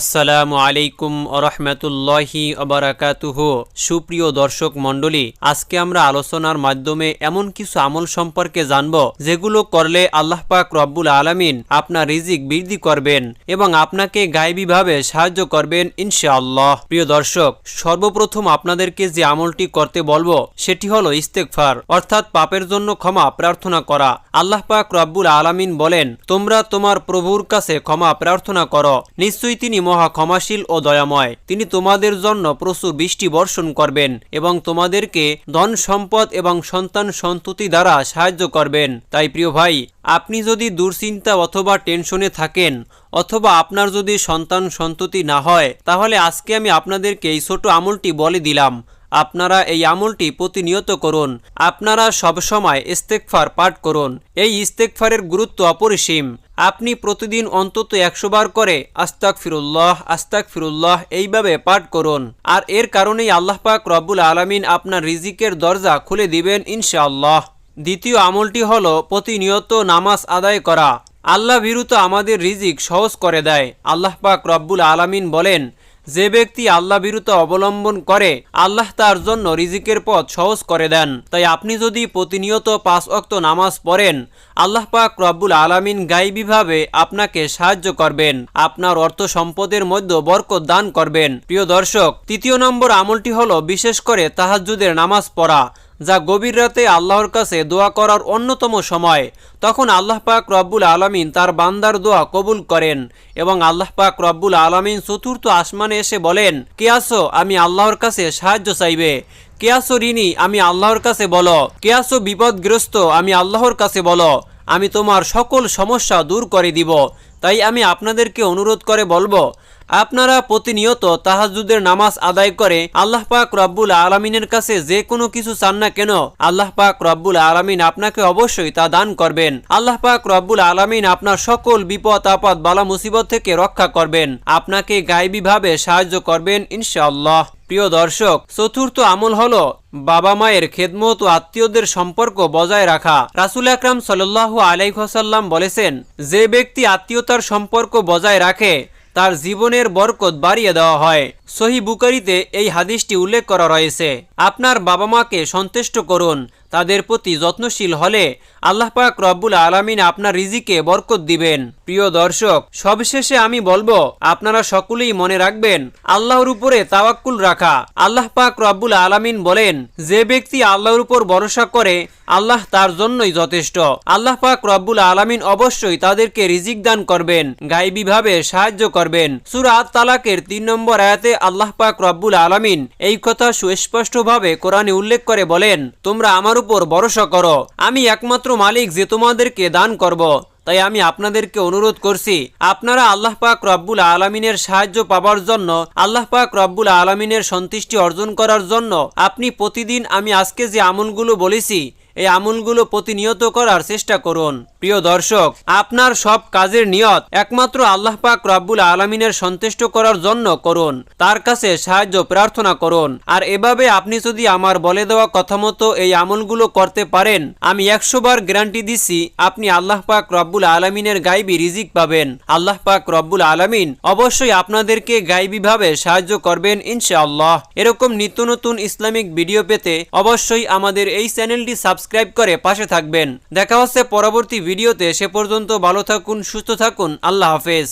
আসসালামু আলাইকুম আরহামতুল্লাহি আবরাকাতুহ সুপ্রিয় দর্শক মণ্ডলী, আজকে আমরা আলোচনার মাধ্যমে এমন কিছু আমল সম্পর্কে জানব, যেগুলো করলে আল্লাহ পাক রব্বুল আলামিন আপনার রিজিক বৃদ্ধি করবেন এবং আপনাকে গায়েবীভাবে সাহায্য করবেন ইনশাআল্লাহ। প্রিয় দর্শক, সর্বপ্রথম আপনাদেরকে যে আমলটি করতে বলব, সেটি হলো ইস্তেকফার অর্থাৎ পাপের জন্য ক্ষমা প্রার্থনা করা। আল্লাহ পাক রব্বুল আলামিন বলেন, তোমরা তোমার প্রভুর কাছে ক্ষমা প্রার্থনা করো। নিশ্চয়ই তিনি মহা ক্ষমাশীল ও দয়াময়। তিনি তোমাদের জন্য প্রচুর বৃষ্টি বর্ষণ করবেন এবং তোমাদেরকে ধন সম্পদ এবং সন্তান সন্ততি দ্বারা সাহায্য করবেন। তাই প্রিয় ভাই, আপনি যদি দুশ্চিন্তা অথবা টেনশনে থাকেন অথবা আপনার যদি সন্তান সন্ততি না হয়, তাহলে আজকে আমি আপনাদেরকে এই ছোট আমলটি বলে দিলাম। আপনারা এই আমলটি প্রতিনিয়ত করুন। আপনারা সবসময় ইস্তেকফার পাঠ করুন। এই ইস্তেকফারের গুরুত্ব অপরিসীম। আপনি প্রতিদিন অন্তত একশো বার করে আস্তাক ফিরুল্লাহ আস্তাক ফিরুল্লাহ এইভাবে পাঠ করুন। আর এর কারণেই আল্লাহ পাক রব্বুল আলমিন আপনার রিজিকের দরজা খুলে দিবেন ইনশাআল্লাহ। দ্বিতীয় আমলটি হল প্রতিনিয়ত নামাজ আদায় করা। আল্লাহ বিরুত আমাদের রিজিক সহজ করে দেয়। আল্লাহ পাক রব্বুল আলামিন বলেন যে ব্যক্তি আল্লাহ বিরুত অবলম্বন করে, আল্লাহ তার জন্য রিজিকের পথ সহজ করে দেন। তাই আপনি যদি প্রতিনিয়ত পাঁচ অক্ত নামাজ পড়েন, আল্লাহ পাক রব্বুল আলামিন গাইবিভাবে আপনাকে সাহায্য করবেন। আপনার অর্থ সম্পদের মধ্যে বরকত দান করবেন। প্রিয় দর্শক, তৃতীয় নম্বর আমলটি হল বিশেষ করে তাহাজুদের নামাজ পড়া। যা গভীর রাতে আল্লাহর কাছে দোয়া করার অন্যতম সময়। তখন আল্লাহ পাক রব্বুল আলমিন তার বান্দার দোয়া কবুল করেন এবং আল্লাহ পাক রব্বুল আলমিন চতুর্থ আসমানে এসে বলেন, কে আসো আমি আল্লাহর কাছে সাহায্য চাইবে। কে আসো ঋণী? আমি আল্লাহর কাছে বলো। কে আসো বিপদগ্রস্ত? আমি আল্লাহর কাছে বলো। আমি তোমার সকল সমস্যা দূর করে দিব। তাই আমি আপনাদেরকে অনুরোধ করে বলব আপনারা প্রতিনিয়ত তাহাজুদের নামাজ আদায় করে আল্লাহ পাক রব্বুল আলমিনের কাছে যে কোনো কিছু চান না কেন, আল্লাহ পাক রব্বুল আলমিন আপনাকে অবশ্যই তা দান করবেন। আল্লাহ পাক রব্বুল আলমিন আপনার সকল বিপদ, আপদ, বালা, মুসিবত থেকে রক্ষা করবেন। আপনাকে গায়েবীভাবে সাহায্য করবেন ইনশাআল্লাহ। প্রিয় দর্শক, চতুর্থ আমল হলো বাবা মায়ের খেদমত ও আত্মীয়দের সম্পর্ক বজায় রাখা। রাসুল আকরাম সাল্লু আলাইসাল্লাম বলেছেন, যে ব্যক্তি আত্মীয়তার সম্পর্ক বজায় রাখে তার জীবনের বরকত বাড়িয়ে দেওয়া হয়। সহি বুকারিতে এই হাদিসটি উল্লেখ করা রয়েছে। আপনার বাবা মাকে সন্তুষ্ট করুন, তাদের প্রতি যত্নশীল হলে আল্লাহ পাক রব্বুল আলমিন আপনার রিজিকে বরকত দিবেন। প্রিয় দর্শক, সবশেষে আমি বলব, আপনারা সকলেই মনে রাখবেন, আল্লাহর উপরে তাওয়াক্কুল রাখা। আল্লাহ পাক রব্বুল আলমিন বলেন, যে ব্যক্তি আল্লাহর উপর ভরসা করে, আল্লাহ তার জন্যই যথেষ্ট। আল্লাহ পাক রব্বুল আলমিন অবশ্যই তাদেরকে রিজিক দান করবেন গাইবিভাবে সাহায্য করবেন। সুরাত তালাকের তিন নম্বর আয়াতে আল্লাহ পাক রব্বুল আলমিন এই কথা সুস্পষ্টভাবে কোরআনে উল্লেখ করে বলেন, তোমরা আমার উপর ভরসা করো। আমি একমাত্র মালিক যে তোমাদেরকে দান করব। তাই আমি আপনাদেরকে অনুরোধ করছি, আপনারা আল্লাহ পাক রব্বুল আলমিনের সাহায্য পাবার জন্য, আল্লাহ পাক রব্বুল আলমিনের সন্তুষ্টি অর্জন করার জন্য আপনি প্রতিদিন আমি আজকে যে আমলগুলো বলেছি এই আমলগুলো প্রতিনিয়ত করার চেষ্টা করুন। প্রিয় দর্শক, আপনার সব কাজের নিয়ত একমাত্র আল্লাহ পাক রব্বুল আলমিনের সন্তুষ্ট করার জন্য করুন। তার কাছে সাহায্য, প্রার্থনা করুন। আর এভাবে আপনি যদি আমার বলে দেওয়া কথা মতো এই আমলগুলো করতে পারেন, আমি একশো বার গ্যারান্টি দিচ্ছি আপনি আল্লাহ পাক রব্বুল আলমিনের গাইবি রিজিক পাবেন। আল্লাহ পাক রব্বুল আলমিন অবশ্যই আপনাদেরকে গাইবীভাবে সাহায্য করবেন ইনশাআল্লাহ। এরকম নিত্য নতুন ইসলামিক ভিডিও পেতে অবশ্যই আমাদের এই চ্যানেলটি সাবস্ক্রাইব করে পাশে থাকবেন। দেখা হচ্ছে পরবর্তী ভিডিওতে, সে পর্যন্ত ভালো থাকুন, সুস্থ থাকুন, আল্লাহ হাফেজ।